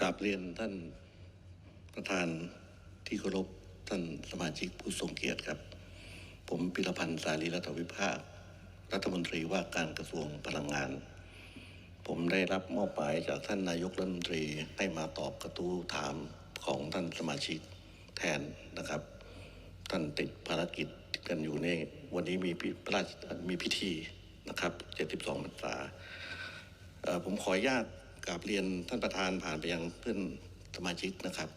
กราบเรียนท่านประธานที่เคารพท่านสมาชิกผู้ทรงเกียรติครับ ผมพิรพันธ์สารีรัฐวิภาค รัฐมนตรีว่าการกระทรวงพลังงาน ผมได้รับมอบหมายจากท่านนายกรัฐมนตรีให้มาตอบกระทู้ถามของท่านสมาชิกแทนนะครับ ท่านติดภารกิจกันอยู่ในวันนี้มีพิระราชมีพิธีนะครับ 72พรรษาผมขออนุญาต กราบเรียนท่านประธานผ่านไปยังเพื่อนสมาชิกนะครับ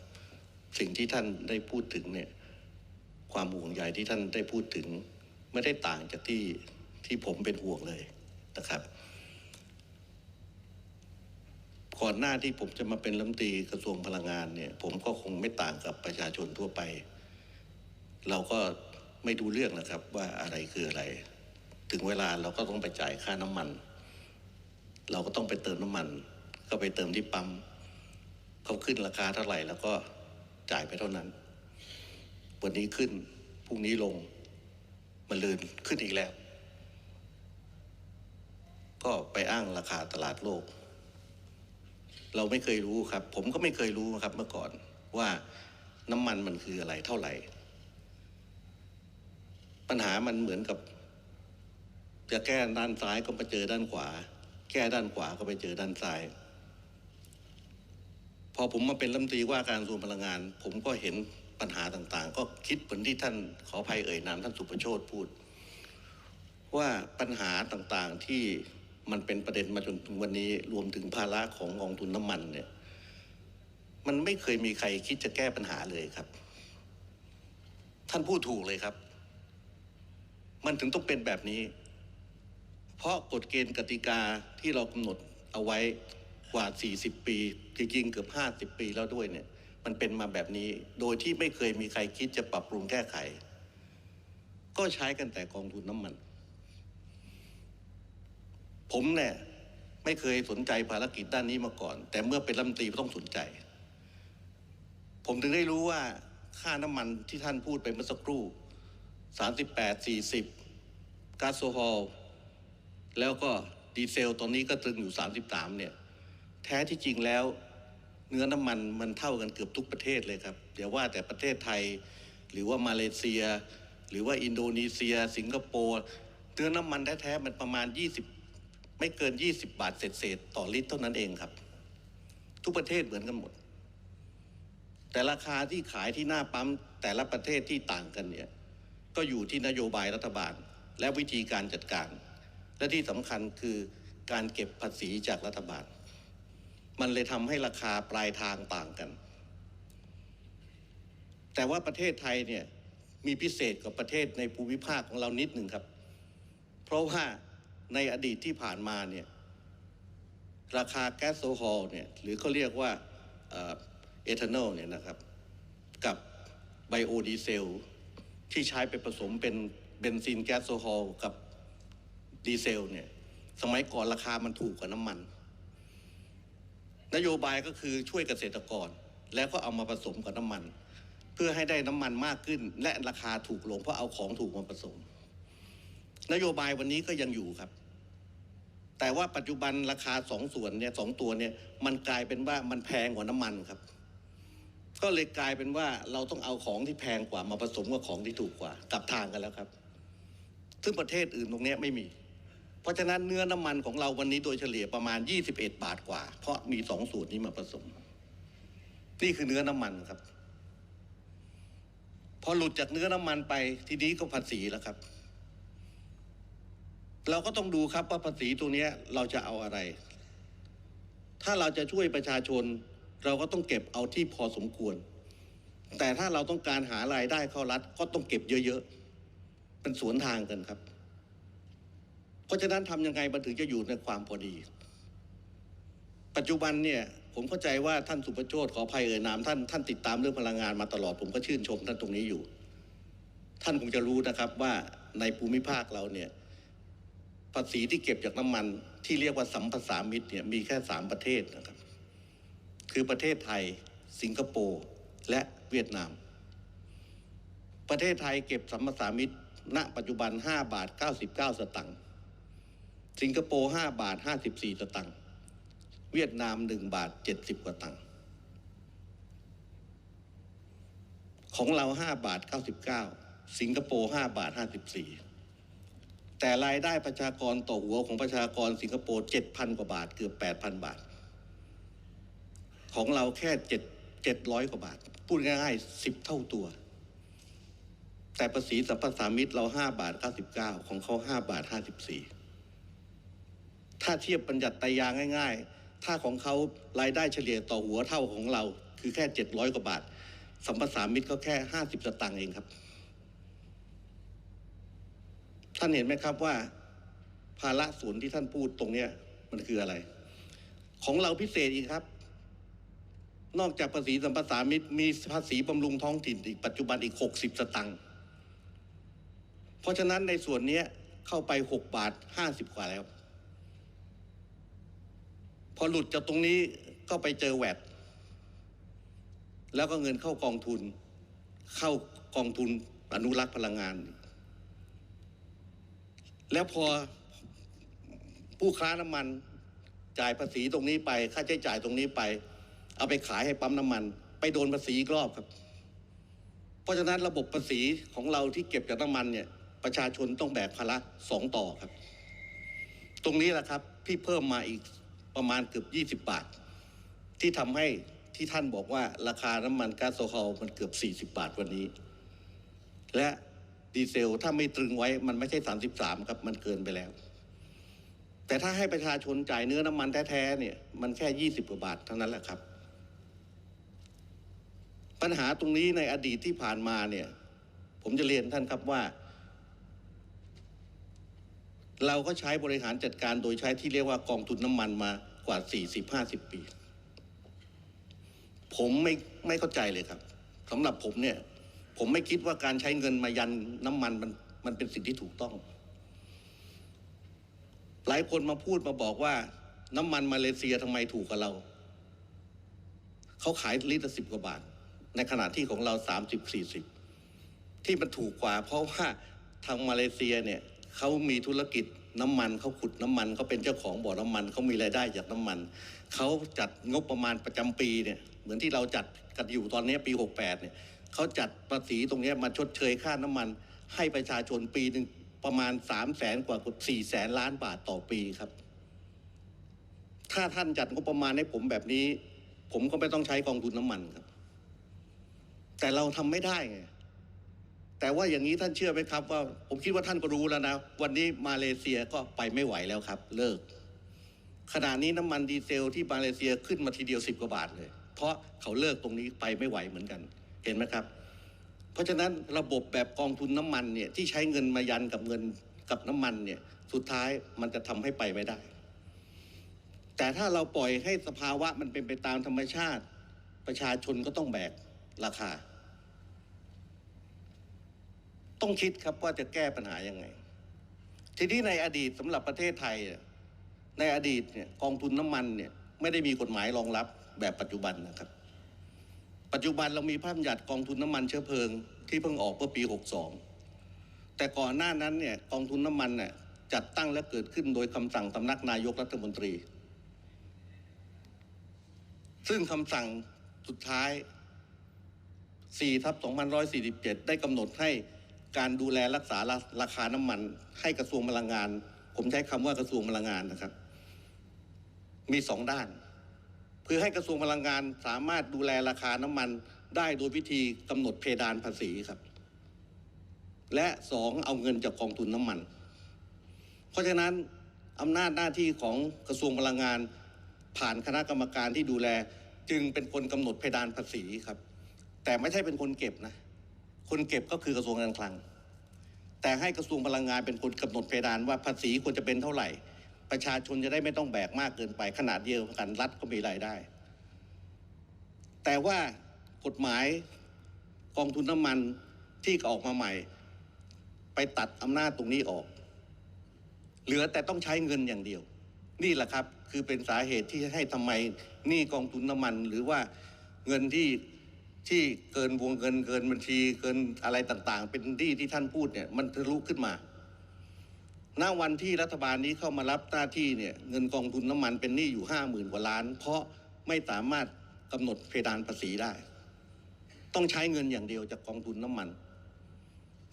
สิ่งที่ท่านได้พูดถึงเนี่ยความห่วงใยที่ท่านได้พูดถึง ไม่ได้ต่างจากที่ที่ผมเป็นห่วงเลยนะครับ ก่อนหน้าที่ผมจะมาเป็นรัฐมนตรีกระทรวงพลังงานเนี่ยผมก็คงไม่ต่างกับประชาชนทั่วไป เราก็ไม่ดูเรื่องนะครับว่าอะไรคืออะไร ถึงเวลาเราก็ต้องไปจ่ายค่าน้ำมัน เราก็ต้องไปเติมน้ำมัน ก็ไปเติมที่ปั๊มเขาขึ้นราคาเท่าไหร่ แล้วก็จ่ายไปเท่านั้น วันนี้ขึ้นพรุ่งนี้ลงมันลืนขึ้นอีกแล้ว ก็ไปอ้างราคาตลาดโลก เราไม่เคยรู้ครับ ผมก็ไม่เคยรู้ครับเมื่อก่อนว่าน้ำมันมันคืออะไรเท่าไหร่ ปัญหามันเหมือนกับ จะแก้ด้านซ้ายก็มาเจอด้านขวา แก้ด้านขวาก็ไปเจอด้านซ้าย พอผมมาเป็นรัฐมนตรีว่าการกระทรวงพลังงาน ผมก็เห็นปัญหาต่างๆ ก็คิดเหมือนที่ท่านขออภัยเอ่ยนามท่านสุประโชตพูด ว่าปัญหาต่างๆที่มันเป็นประเด็นมาจนถึงวันนี้รวมถึงภาระของกองทุนน้ำมันเนี่ยมันไม่เคยมีใครคิดจะแก้ปัญหาเลยครับ ท่านพูดถูกเลยครับ มันถึงต้องเป็นแบบนี้ เพราะกฎเกณฑ์กติกาที่เรากำหนดเอาไว้ กว่า 40 ปี จริงๆ เกือบ 50 ปีแล้วด้วยเนี่ย มันเป็นมาแบบนี้ โดยที่ไม่เคยมีใครคิดจะปรับปรุงแก้ไข ก็ใช้กันแต่กองทุนน้ำมัน ผมเนี่ยไม่เคยสนใจภารกิจด้านนี้มาก่อน แต่เมื่อเป็นรัฐมนตรีต้องสนใจ ผมถึงได้รู้ว่าค่าน้ำมันที่ท่านพูดไปเมื่อสักครู่ 38 40ก๊าซโซฮอลแล้วก็ดีเซลตอนนี้ก็ตึงอยู่ 33 เนี่ย แท้ที่จริงแล้ว เนื้อน้ำมันมันเท่ากันเกือบทุกประเทศเลยครับเดี๋ยวว่าแต่ประเทศไทย หรือว่ามาเลเซีย หรือว่าอินโดนีเซีย สิงคโปร์เนื้อน้ำมันแท้ๆมันประมาณ 20 ไม่เกิน 20 บาทเศษๆต่อลิตรเท่านั้นเองครับ ทุกประเทศเหมือนกันหมด แต่ราคาที่ขายที่หน้าปั๊มแต่ละประเทศที่ต่างกันเนี่ยก็อยู่ที่นโยบายรัฐบาล และวิธีการจัดการ และที่สำคัญคือการเก็บภาษีจากรัฐบาล มันเลยทำให้ราคาปลายทางต่างกัน แต่ว่าประเทศไทยเนี่ยมีพิเศษกว่าประเทศในภูมิภาคของเรานิดหนึ่งครับ เพราะว่าในอดีตที่ผ่านมาเนี่ยราคาแก๊สโซฮอลเนี่ยหรือเขาเรียกว่าเอทานอลเนี่ยนะครับ กับไบโอดีเซลที่ใช้ไปผสมเป็นเบนซินแก๊สโซฮอลกับดีเซลเนี่ยสมัยก่อนราคามันถูกกว่าน้ำมัน นโยบายก็คือช่วยเกษตรกร แล้วก็เอามาผสมกับน้ำมัน เพื่อให้ได้น้ำมันมากขึ้น และราคาถูกลงเพราะเอาของถูกมาผสม นโยบายวันนี้ก็ยังอยู่ครับ แต่ว่าปัจจุบันราคาสองส่วนเนี่ยสองตัวเนี่ยมันกลายเป็นว่ามันแพงกว่าน้ำมันครับ ก็เลยกลายเป็นว่าเราต้องเอาของที่แพงกว่ามาผสมกับของที่ถูกกว่ากลับทางกันแล้วครับ ซึ่งประเทศอื่นตรงนี้ไม่มี เพราะฉะนั้นเนื้อน้ำมันของเราวันนี้โดยเฉลี่ยประมาณ 21 บาทกว่า เพราะมีสองสูตรนี้มาผสม นี่คือเนื้อน้ำมันครับ พอหลุดจากเนื้อน้ำมันไปทีนี้ก็ภาษีแล้วครับ เราก็ต้องดูครับว่าภาษีตัวเนี้ยเราจะเอาอะไร ถ้าเราจะช่วยประชาชน เราก็ต้องเก็บเอาที่พอสมควร แต่ถ้าเราต้องการหารายได้เข้ารัฐก็ต้องเก็บเยอะๆเป็นสวนทางกันครับ ราะฉะนั้นทำยังไงมันถึงจะอยู่ในความพอดี ปัจจุบันเนี่ยผมเข้าใจว่าท่านสุประโชตขออภัยเอ่ยนามท่านท่านติดตามเรื่องพลังงานมาตลอดผมก็ชื่นชมท่านตรงนี้อยู่ ท่านคงจะรู้นะครับว่าในภูมิภาคเราเนี่ยภาษีที่เก็บจากน้ำมันที่เรียกว่าสัมปสามิตรเนี่ยมีแค่สามประเทศนะครับ คือประเทศไทย สิงคโปร์และเวียดนาม ประเทศไทยเก็บสัมปสามิตณปัจจุบัน 5 บาท 99 สตังค์ สิงคโปร์ห้าบาทห้าสิบสี่ตังค์เวียดนามหนึ่งบาทเจ็ดสิบกว่าตังค์ของเราห้าบาทเก้าสิบเก้าสิงคโปร์ห้าบาทห้าสิบสี่แต่รายได้ประชากรต่อหัวของประชากรสิงคโปร์เจ็ดพันกว่าบาทเกือบแปดพันบาท ของเราแค่เจ็ดเจ็ดร้อยกว่าบาท พูดง่ายๆสิบเท่าตัว แต่ภาษีสรรพสามิตเราห้าบาทเก้าสิบเก้าของเขาห้าบาทห้าสิบสี่ ถ้าเทียบบัญญัติตรยางง่ายๆ ถ้าของเขารายได้เฉลี่ยต่อหัวเท่าของเรา คือแค่เจ็ดร้อยกว่าบาท สัมปทามิตรก็แค่ห้าสิบสตางค์เองครับ ท่านเห็นไหมครับว่า ภาระส่วนที่ท่านพูดตรงเนี้ยมันคืออะไร ของเราพิเศษอีกครับ นอกจากภาษีสัมปทามิตรมีภาษีบำรุงท้องถิ่นอีกปัจจุบันอีกหกสิบสตังค์เพราะฉะนั้นในส่วนนี้เข้าไปหกบาทห้าสิบกว่าแล้ว อหลุดจากตรงนี้ก็ไปเจอแวดแล้วก็เงินเข้ากองทุน เข้ากองทุนอนุรักษ์พลังงาน แล้วพอผู้ค้าน้ำมันจ่ายภาษีตรงนี้ไป ค่าใช้จ่ายตรงนี้ไป เอาไปขายให้ปั๊มน้ำมัน ไปโดนภาษีอีกรอบครับ เพราะฉะนั้นระบบภาษีของเราที่เก็บจากน้ำมันเนี่ย ประชาชนต้องแบกภาระสองต่อครับ ตรงนี้แหละครับที่เพิ่มมาอีก ประมาณเกือบยี่สิบาท ที่ทำให้ที่ท่านบอกว่าราคาน้ำมันก๊าซโซฮอลมันเกือบสี่สิบาทวันนี้ และดีเซลถ้าไม่ตรึงไว้มันไม่ใช่สามสิบสามครับ มันเกินไปแล้ว แต่ถ้าให้ประชาชนจ่ายเนื้อน้ำมันแท้ๆเนี่ยมันแค่ยี่สิบกว่าบาทเท่านั้นแหละครับ ปัญหาตรงนี้ในอดีตที่ผ่านมาเนี่ย ผมจะเรียนท่านครับว่า เราก็ใช้บริหารจัดการโดยใช้ที่เรียกว่ากองทุนน้ำมันมากว่า 40-50 ปี ผมไม่ไม่เข้าใจเลยครับสำหรับผมเนี่ย ผมไม่คิดว่าการใช้เงินมายันน้ำมันมันมันเป็นสิ่งที่ถูกต้อง หลายคนมาพูดมาบอกว่า น้ำมันมาเลเซียทำไมถูกกว่าเรา เขาขายลิตรสิบกว่าบาท ในขณะที่ของเราสามสิบสี่สิบที่มันถูกกว่า เพราะว่าทางมาเลเซียเนี่ย เขามีธุรกิจน้ำมันเขาขุดน้ำมันเขาเป็นเจ้าของบ่อน้ำมันเขามีรายได้จากน้ำมันเขาจัดงบประมาณประจำปีเนี่ยเหมือนที่เราจัดกันอยู่ตอนนี้ปีหกแปดเนี่ยเขาจัดภาษีตรงนี้มาชดเชยค่าน้ำมัน ให้ประชาชนปีหนึ่งประมาณสามแสนกว่าเกือบสี่แสนล้านบาทต่อปีครับ ถ้าท่านจัดงบประมาณให้ผมแบบนี้ ผมก็ไม่ต้องใช้กองทุนน้ำมันครับ แต่เราทำไม่ได้ไง แต่ว่าอย่างนี้ท่านเชื่อไหมครับว่าผมคิดว่าท่านก็รู้แล้วนะ วันนี้มาเลเซียก็ไปไม่ไหวแล้วครับ เลิกขณะนี้น้ำมันดีเซลที่มาเลเซียขึ้นมาทีเดียวสิบกว่าบาทเลย เพราะเขาเลิกตรงนี้ไปไม่ไหวเหมือนกัน เห็นไหมครับ เพราะฉะนั้นระบบแบบกองทุนน้ำมันเนี่ยที่ใช้เงินมายันกับเงินกับน้ำมันเนี่ยสุดท้ายมันจะทำให้ไปไม่ได้ แต่ถ้าเราปล่อยให้สภาวะมันเป็นไปตามธรรมชาติ ประชาชนก็ต้องแบกราคา ต้องคิดครับว่าจะแก้ปัญหายังไง ทีนี้ในอดีตสำหรับประเทศไทย ในอดีตเนี่ยกองทุนน้ำมันเนี่ยไม่ได้มีกฎหมายรองรับแบบปัจจุบันนะครับ ปัจจุบันเรามีพระราชบัญญัติกองทุนน้ำมันเชื้อเพลิงที่เพิ่งออกเมื่อปี 62 แต่ก่อนหน้านั้นเนี่ยกองทุนน้ำมันเนี่ยจัดตั้งและเกิดขึ้นโดยคำสั่งสำนักนายกรัฐมนตรี ซึ่งคำสั่งสุดท้าย4ทับ2147 ได้กำหนดให้ การดูแลรักษาราคาน้ำมัน ให้กระทรวงพลังงาน ผมใช้คำว่ากระทรวงพลังงานนะครับ มีสองด้าน เพื่อให้กระทรวงพลังงานสามารถดูแลราคาน้ำมันได้โดยวิธีกำหนดเพดานภาษีครับ และสองเอาเงินจากกองทุนน้ำมัน เพราะฉะนั้นอำนาจหน้าที่ของกระทรวงพลังงาน ผ่านคณะกรรมการที่ดูแล จึงเป็นคนกำหนดเพดานภาษีครับ แต่ไม่ใช่เป็นคนเก็บนะ คนเก็บก็คือกระทรวงการคลัง แต่ให้กระทรวงพลังงานเป็นคนกำหนดเพดานว่าภาษีควรจะเป็นเท่าไหร่ ประชาชนจะได้ไม่ต้องแบกมากเกินไป ขนาดเดียวกันรัฐก็มีรายได้ แต่ว่ากฎหมายกองทุนน้ำมันที่ออกมาใหม่ ไปตัดอำนาจตรงนี้ออก เหลือแต่ต้องใช้เงินอย่างเดียว นี่แหละครับคือเป็นสาเหตุที่ให้ทำไมหนี้กองทุนน้ำมัน หรือว่าเงินที่ ที่เกินวงเงินเกินบัญชีเกินอะไรต่างๆ เป็นหนี้ที่ท่านพูดเนี่ยมันทะลุขึ้นมา ณ วันที่รัฐบาลนี้เข้ามารับหน้าที่เนี่ยเงินกองทุนน้ำมันเป็นหนี้อยู่ห้าหมื่นกว่าล้าน เพราะไม่สามารถกำหนดเพดานภาษีได้ ต้องใช้เงินอย่างเดียวจากกองทุนน้ำมัน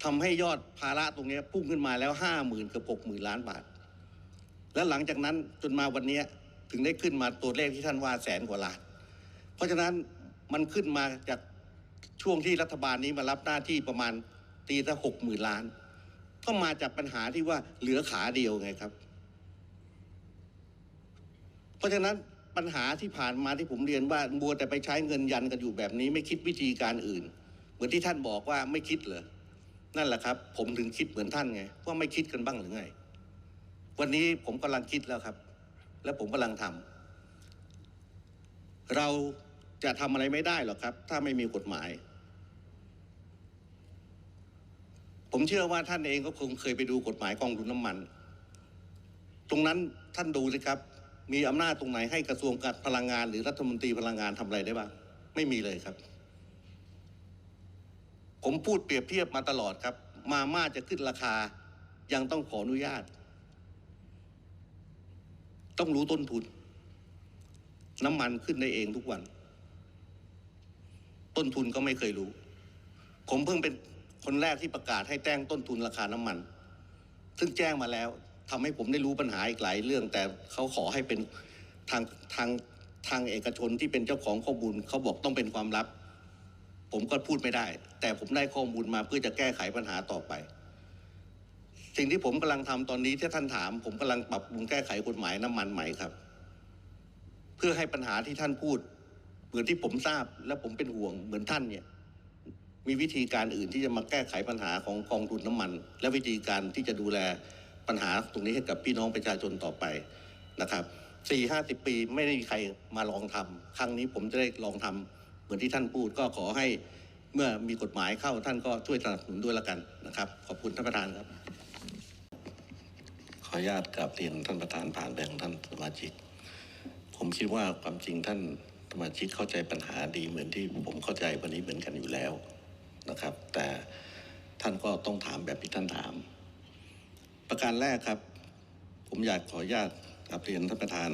ทำให้ยอดภาระตรงนี้พุ่งขึ้นมาแล้วห้าหมื่นกับหกหมื่นล้านบาท แล้วหลังจากนั้นจนมาวันนี้ถึงได้ขึ้นมาตัวเลขที่ท่านว่าแสนกว่าล้าน เพราะฉะนั้น มันขึ้นมาจากช่วงที่รัฐบาลนี้มารับหน้าที่ประมาณตีละหกหมื่นล้าน ก็มาจากปัญหาที่ว่าเหลือขาเดียวไงครับ เพราะฉะนั้นปัญหาที่ผ่านมาที่ผมเรียนว่าบัวแต่ไปใช้เงินยันกันอยู่แบบนี้ ไม่คิดวิธีการอื่น เหมือนที่ท่านบอกว่าไม่คิดเหรอนั่นแหละครับ ผมถึงคิดเหมือนท่านไงว่าไม่คิดกันบ้างหรือไง วันนี้ผมกำลังคิดแล้วครับ และผมกำลังทำเรา จะทำอะไรไม่ได้หรอกครับ ถ้าไม่มีกฎหมาย ผมเชื่อว่าท่านเองก็คงเคยไปดูกฎหมายกองทุนน้ำมัน ตรงนั้นท่านดูสิครับ มีอำนาจตรงไหนให้กระทรวงการพลังงาน หรือรัฐมนตรีพลังงานทำอะไรได้บ้างไม่มีเลยครับ ผมพูดเปรียบเทียบมาตลอดครับ มาม่าจะขึ้นราคา ยังต้องขออนุญาต ต้องรู้ต้นทุน น้ำมันขึ้นได้เองทุกวัน ต้นทุนก็ไม่เคยรู้ ผมเพิ่งเป็นคนแรกที่ประกาศให้แจ้งต้นทุนราคาน้ำมัน ซึ่งแจ้งมาแล้วทำให้ผมได้รู้ปัญหาอีกหลายเรื่อง แต่เขาขอให้เป็นทางทางทางเอกชนที่เป็นเจ้าของข้อมูลเขาบอกต้องเป็นความลับ ผมก็พูดไม่ได้ แต่ผมได้ข้อมูลมาเพื่อจะแก้ไขปัญหาต่อไป สิ่งที่ผมกำลังทำตอนนี้ที่ท่านถาม ผมกำลังปรับปรุงแก้ไขกฎหมายน้ำมันใหม่ครับ เพื่อให้ปัญหาที่ท่านพูด เหมือนที่ผมทราบและผมเป็นห่วงเหมือนท่านเนี่ยมีวิธีการอื่นที่จะมาแก้ไขปัญหาของกองทุนน้ำมัน และวิธีการที่จะดูแลปัญหาตรงนี้ให้กับพี่น้องประชาชนต่อไปนะครับสี่ห้าสิบปีไม่ได้มีใครมาลองทำครั้งนี้ผมจะได้ลองทำเหมือนที่ท่านพูดก็ขอให้เมื่อมีกฎหมายเข้าท่านก็ช่วยสนับสนุนด้วยละกันนะครับ ขอบคุณท่านประธานครับ ขออนุญาตกราบเรียนท่านประธานผ่านแบงท่านสมาชิก ผมคิดว่าความจริงท่าน สมาชิกเข้าใจปัญหาดีเหมือนที่ผมเข้าใจวันนี้เหมือนกันอยู่แล้วนะครับ แต่ท่านก็ต้องถามแบบที่ท่านถาม ประการแรกครับ ผมอยากขออนุญาตกราบเรียนท่านประธาน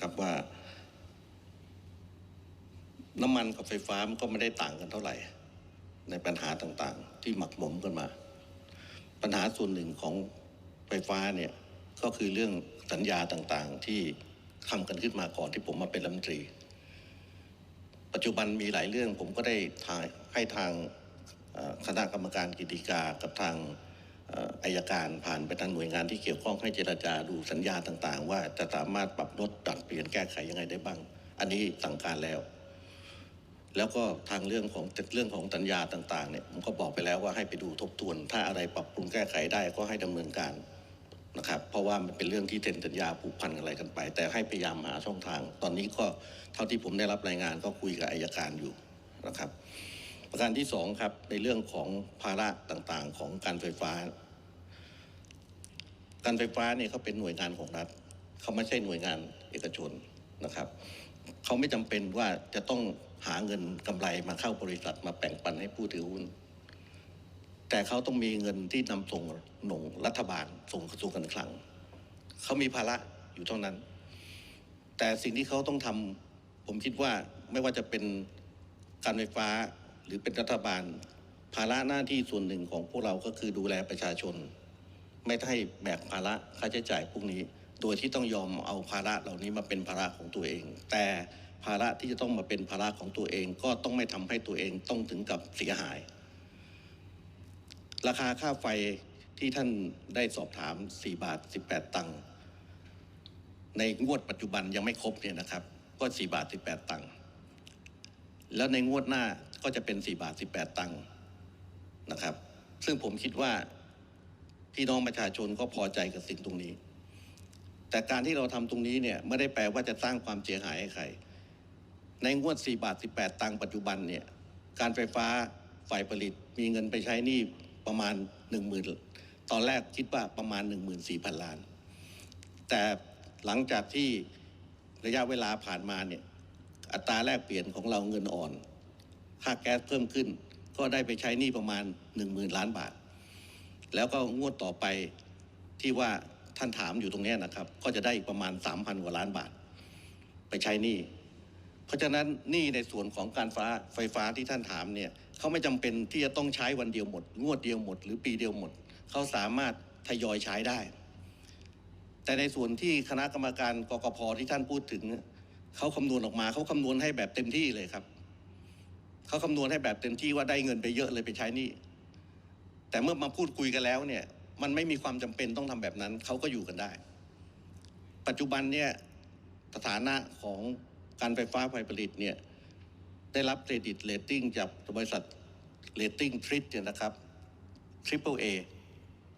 ครับว่า น้ำมันกับไฟฟ้ามันก็ไม่ได้ต่างกันเท่าไหร่ ในปัญหาต่างๆ ที่หมักหมมกันมา ปัญหาส่วนหนึ่งของไฟฟ้าเนี่ยก็คือเรื่องสัญญาต่างๆที่ทำกันขึ้นมาก่อนที่ผมมาเป็นรัฐมนตรี ปัจจุบันมีหลายเรื่องผมก็ได้ให้ทางคณะกรรมการกิจการกับทางอายการผ่านไปทางหน่วยงานที่เกี่ยวข้องให้เจรจาดูสัญญาต่างๆ ว่าจะสามารถปรับลดดัดเปลี่ยนแก้ไขยังไงได้บ้าง อันนี้สั่งการแล้ว แล้วก็ทางเรื่องของเรื่องของสัญญาต่างๆเนี่ยผมก็บอกไปแล้วว่าให้ไปดูทบทวน ถ้าอะไรปรับปรุงแก้ไขได้ก็ให้ดำเนินการ นะครับ เพราะว่ามันเป็นเรื่องที่เซ็นสัญญาผูกพันอะไรกันไป แต่ให้พยายามหาช่องทาง ตอนนี้ก็เท่าที่ผมได้รับรายงานก็คุยกับอายการอยู่นะครับ ประการที่สองครับในเรื่องของภาระต่างๆของการไฟฟ้า การไฟฟ้าเนี่ยเขาเป็นหน่วยงานของรัฐเขาไม่ใช่หน่วยงานเอกชนนะครับเขาไม่จำเป็นว่าจะต้องหาเงินกำไรมาเข้าบริษัทมาแบ่งปันให้ผู้ถือหุ้น แต่เขาต้องมีเงินที่นำส่งหนงรัฐบาลส่งกระทรวงการคลังเขามีภาระอยู่เท่านั้น แต่สิ่งที่เขาต้องทำผมคิดว่าไม่ว่าจะเป็นการไฟฟ้าหรือเป็นรัฐบาล ภาระหน้าที่ส่วนหนึ่งของพวกเราก็คือดูแลประชาชน ไม่ให้แบกภาระค่าใช้จ่ายพวกนี้ โดยที่ต้องยอมเอาภาระเหล่านี้มาเป็นภาระของตัวเอง แต่ภาระที่จะต้องมาเป็นภาระของตัวเอง ก็ต้องไม่ทำให้ตัวเองต้องถึงกับเสียหาย ราคาค่าไฟที่ท่านได้สอบถาม 4 บาท 18 ตังค์ในงวดปัจจุบันยังไม่ครบเนี่ยนะครับ ก็4บาท 18 ตังค์แล้วในงวดหน้าก็จะเป็น4บาท 18 ตังค์นะครับ ซึ่งผมคิดว่าพี่น้องประชาชนก็พอใจกับสิ่งตรงนี้ แต่การที่เราทำตรงนี้เนี่ยไม่ได้แปลว่าจะสร้างความเสียหายให้ใคร ในงวด 4 บาท 18 ตังค์ปัจจุบันเนี่ยการไฟฟ้าฝ่ายผลิตมีเงินไปใช้หนี้ ประมาณ 1 0,000 ตอนแรกคิดว่าประมาณ 14,000 ล้าน แต่หลังจากที่ระยะเวลาผ่านมาเนี่ยอัตราแลกเปลี่ยนของเราเงินอ่อน ค่าแก๊สเพิ่มขึ้น ก็ได้ไปใช้หนี้ประมาณ 10,000 ล้านบาท แล้วก็งวดต่อไปที่ว่าท่านถามอยู่ตรงนี้นะครับ ก็จะได้อีกประมาณ 3,000 กว่าล้านบาท ไปใช้หนี้ เพราะฉะนั้นหนี่ในส่วนของการฟ้าไฟฟ้าที่ท่านถามเนี่ย เขาไม่จำเป็นที่จะต้องใช้วันเดียวหมด งวดเดียวหมด หรือปีเดียวหมด เขาสามารถทยอยใช้ได้ แต่ในส่วนที่คณะกรรมการกกพที่ท่านพูดถึงเขาคำนวณออกมาเขาคำนวณให้แบบเต็มที่เลยครับเขาคำนวณให้แบบเต็มที่ว่าได้เงินไปเยอะเลยไปใช้นี่แต่เมื่อมาพูดคุยกันแล้วเนี่ย มันไม่มีความจำเป็นต้องทำแบบนั้นเขาก็อยู่กันได้ ปัจจุบันเนี่ยสถานะของการไฟฟ้าฝ่ายผลิตเนี่ย ได้รับเครดิตเรตติ้งจากบริษัทเรตติ้งทริปเนี่ยนะครับ Triple A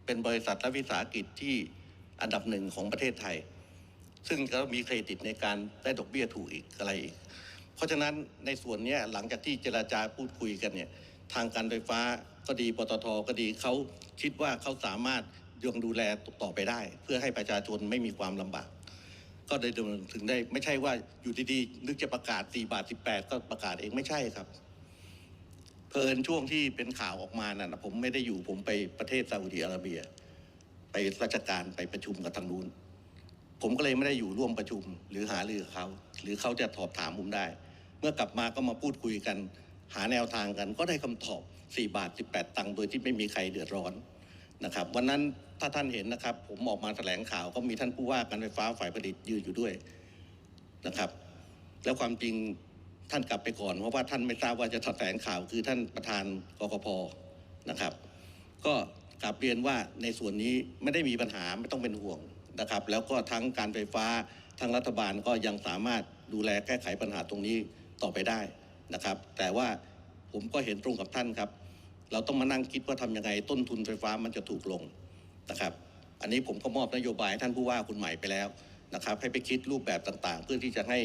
เป็นบริษัทรัฐวิสาหกิจที่อันดับหนึ่งของประเทศไทย ซึ่งก็มีเครดิตในการได้ดอกเบี้ยถูกอีกอะไรอีก เพราะฉะนั้นในส่วนนี้หลังจากที่เจราจาพูดคุยกันเนี่ยทางการไฟฟ้าก็ดีปตทก็ดีเขาคิดว่าเขาสามารถยังดูแลต่อไปได้ เพื่อให้ประชาชนไม่มีความลำบาก ก็ได้ดำเนินถึงได้ไม่ใช่ว่าอยู่ดีๆนึกจะประกาศ 4 บาท 18 ก็ประกาศเองไม่ใช่ครับเพอิญช่วงที่เป็นข่าวออกมาน่ะผมไม่ได้อยู่ผมไปประเทศซาอุดิอาระเบีย ไปราชการไปประชุมกับทางนู้น ผมก็เลยไม่ได้อยู่ร่วมประชุม หรือหารือเขา หรือเขาจะสอบถามผมได้ เมื่อกลับมาก็มาพูดคุยกัน หาแนวทางกัน ก็ได้คำตอบ 4 บาท 18 ตังค์โดยที่ไม่มีใครเดือดร้อน นะครับวันนั้นถ้าท่านเห็นนะครับ ผมออกมาแถลงข่าวก็มีท่านผู้ว่าการไฟฟ้าฝ่ายผลิตยืนอยู่ด้วยนะครับ แล้วความจริงท่านกลับไปก่อนเพราะว่าท่านไม่ทราบว่าจะแถลงข่าวคือท่านประธานกกพนะครับ ก็กลับเรียนว่าในส่วนนี้ไม่ได้มีปัญหาไม่ต้องเป็นห่วงนะครับ แล้วก็ทั้งการไฟฟ้าทั้งรัฐบาลก็ยังสามารถดูแลแก้ไขปัญหาตรงนี้ต่อไปได้นะครับ แต่ว่าผมก็เห็นตรงกับท่านครับ เราต้องมานั่งคิดว่าทำยังไงต้นทุนไฟฟ้ามันจะถูกลงนะครับ อันนี้ผมก็มอบนโยบายท่านผู้ว่าคุณใหม่ไปแล้วนะครับ ให้ไปคิดรูปแบบต่างๆ เพื่อที่จะให้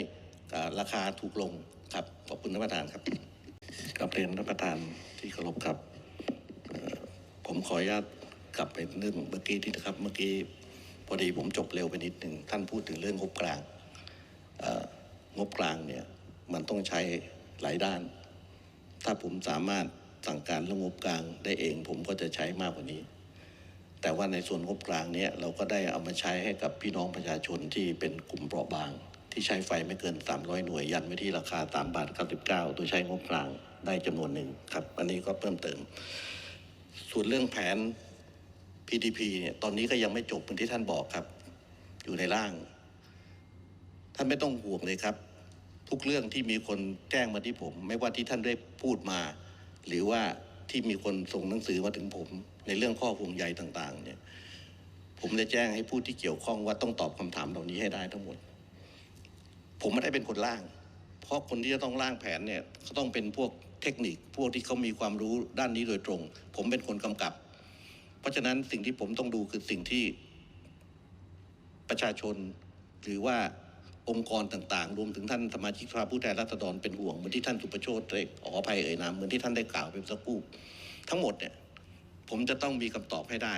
ราคาถูกลงครับขอบคุณท่านประธานครับกับเรียนท่านประธานที่เคารพครับผมขออนุญาตกลับไปเรื่องเมื่อกี้ที่นะครับ เมื่อกี้พอดีผมจบเร็วไปนิดหนึ่งท่านพูดถึงเรื่องงบกลางงบกลางเนี่ยมันต้องใช้หลายด้าน ถ้าผมสามารถ สั่งการเรื่องงบกลางได้เอง ผมก็จะใช้มากกว่านี้ แต่ว่าในส่วนงบกลางเนี่ยเราก็ได้เอามาใช้ให้กับพี่น้องประชาชนที่เป็นกลุ่มเปราะบาง ที่ใช้ไฟไม่เกิน 300 หน่วยยันไว้ที่ราคา3บาท99 โดยใช้งบกลางได้จำนวนหนึ่งครับ อันนี้ก็เพิ่มเติม ส่วนเรื่องแผน PDP เนี่ยตอนนี้ก็ยังไม่จบเหมือนที่ท่านบอกครับ อยู่ในร่าง ท่านไม่ต้องห่วงเลยครับ ทุกเรื่องที่มีคนแจ้งมาที่ผม ไม่ว่าที่ท่านได้พูดมา หรือว่าที่มีคนส่งหนังสือมาถึงผม ในเรื่องข้อห่วงใยต่างๆ เนี่ย ผมได้แจ้งให้ผู้ที่เกี่ยวข้องว่าต้องตอบคำถามเหล่านี้ให้ได้ทั้งหมด ผมไม่ได้เป็นคนร่าง เพราะคนที่จะต้องร่างแผนเนี่ยเขาต้องเป็นพวกเทคนิค พวกที่เขามีความรู้ด้านนี้โดยตรง ผมเป็นคนกำกับ เพราะฉะนั้นสิ่งที่ผมต้องดูคือสิ่งที่ประชาชนหรือว่า องค์กรต่างๆ รวมถึงท่านสมาชิกสภาผู้แทนราษฎรเป็นห่วงเหมือนที่ท่านสุประโชตได้ขออภัยเอ่ยนามเหมือนที่ท่านได้กล่าวไปเมื่อสักครู่ทั้งหมดเนี่ยผมจะต้องมีคำตอบให้ได้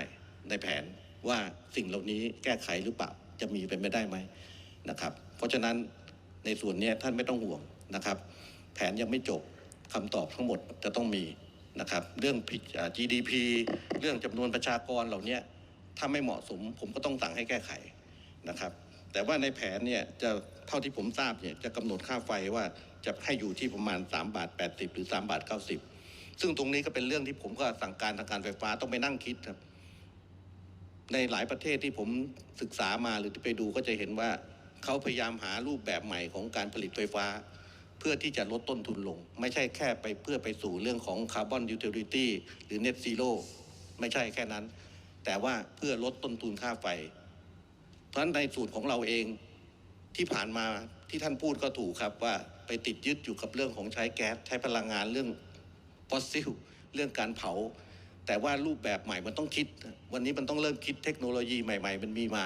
ในแผนว่าสิ่งเหล่านี้แก้ไขหรือเปล่าจะมีเป็นไปได้ไหมนะครับ เพราะฉะนั้นในส่วนนี้ท่านไม่ต้องห่วงนะครับ แผนยังไม่จบคำตอบทั้งหมดจะต้องมีนะครับเรื่องผิด GDP เรื่องจำนวนประชากรเหล่านี้ถ้าไม่เหมาะสม ผมก็ต้องสั่งให้แก้ไขนะครับ แต่ว่าในแผนเนี่ยจะเท่าที่ผมทราบเนี่ยจะกำหนดค่าไฟว่าจะให้อยู่ที่ประมาณ3บาท80 หรือ3บาท90 ซึ่งตรงนี้ก็เป็นเรื่องที่ผมก็สั่งการทางการไฟฟ้าต้องไปนั่งคิดครับ ในหลายประเทศที่ผมศึกษามาหรือที่ไปดูก็จะเห็นว่าเขาพยายามหารูปแบบใหม่ของการผลิตไฟฟ้า เพื่อที่จะลดต้นทุนลง ไม่ใช่แค่ไปเพื่อไปสู่เรื่องของคาร์บอนยูทิลิตี้หรือเน็ตซีโร่ไม่ใช่แค่นั้น แต่ว่าเพื่อลดต้นทุนค่าไฟ เพราะฉะนั้นในสูตรของเราเองที่ผ่านมาที่ท่านพูดก็ถูกครับว่าไปติดยึดอยู่กับเรื่องของใช้แก๊สใช้พลังงานเรื่องฟอสซิลเรื่องการเผา แต่ว่ารูปแบบใหม่มันต้องคิด วันนี้มันต้องเริ่มคิดเทคโนโลยีใหม่ ๆ มันมีมา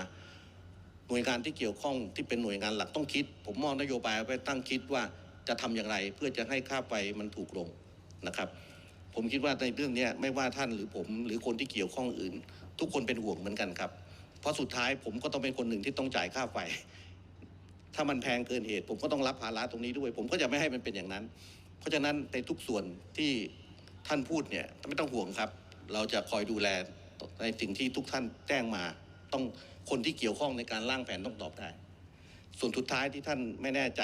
หน่วยงานที่เกี่ยวข้องที่เป็นหน่วยงานหลักต้องคิด ผมมองนโยบายไว้ตั้งคิดว่าจะทำอย่างไรเพื่อจะให้ค่าไฟมันถูกลงนะครับ ผมคิดว่าในเรื่องนี้ไม่ว่าท่านหรือผม หรือคนที่เกี่ยวข้องอื่น ทุกคนเป็นห่วงเหมือนกันครับ ราะสุดท้ายผมก็ต้องเป็นคนหนึ่งที่ต้องจ่ายค่าไฟ ถ้ามันแพงเกินเหตุ ผมก็ต้องรับภาระตรงนี้ด้วย ผมก็จะไม่ให้มันเป็นอย่างนั้น เพราะฉะนั้นในทุกส่วนที่ท่านพูดเนี่ยไม่ต้องห่วงครับ เราจะคอยดูแลในสิ่งที่ทุกท่านแจ้งมา ต้องคนที่เกี่ยวข้องในการร่างแผนต้องตอบได้ ส่วนสุดท้ายที่ท่านไม่แน่ใจ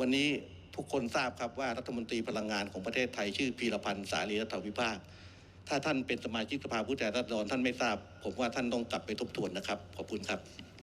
วันนี้ทุกคนทราบครับว่ารัฐมนตรีพลังงานของประเทศไทยชื่อพีรพันธ์สารีรัฐวิภาค ถ้าท่านเป็นสมาชิกสภาผู้แทนราษฎรท่านไม่ทราบ ผมว่าท่านต้องกลับไปทบทวนนะครับ ขอบคุณครับ